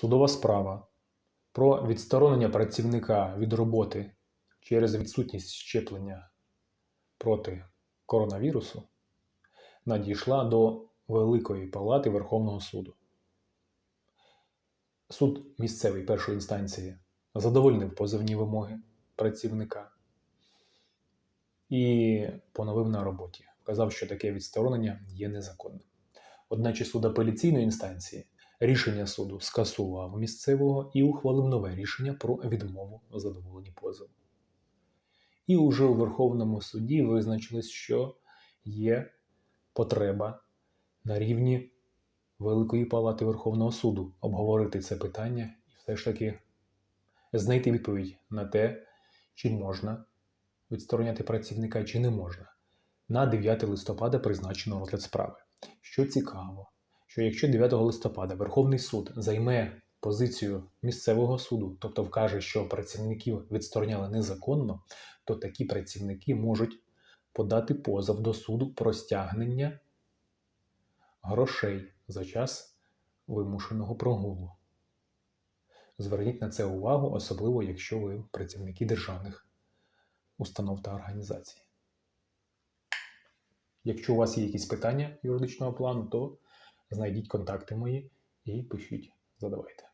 Судова справа про відсторонення працівника від роботи через відсутність щеплення проти коронавірусу надійшла до Великої Палати Верховного суду. Суд місцевий першої інстанції задовольнив позовні вимоги працівника і поновив на роботі. Вказав, що таке відсторонення є незаконним. Одначе суд апеляційної інстанції рішення суду скасував місцевого і ухвалив нове рішення про відмову у задоволенні позову. І уже у Верховному суді визначилось, що є потреба на рівні Великої Палати Верховного суду обговорити це питання і все ж таки знайти відповідь на те, чи можна відстороняти працівника, чи не можна. На 9 листопада призначено розгляд справи. Що цікаво, що якщо 9 листопада Верховний суд займе позицію місцевого суду, тобто вкаже, що працівників відстороняли незаконно, то такі працівники можуть подати позов до суду про стягнення грошей за час вимушеного прогулу. Зверніть на це увагу, особливо якщо ви працівники державних установ та організацій. Якщо у вас є якісь питання юридичного плану, то знайдіть контакти мої і пишіть, задавайте.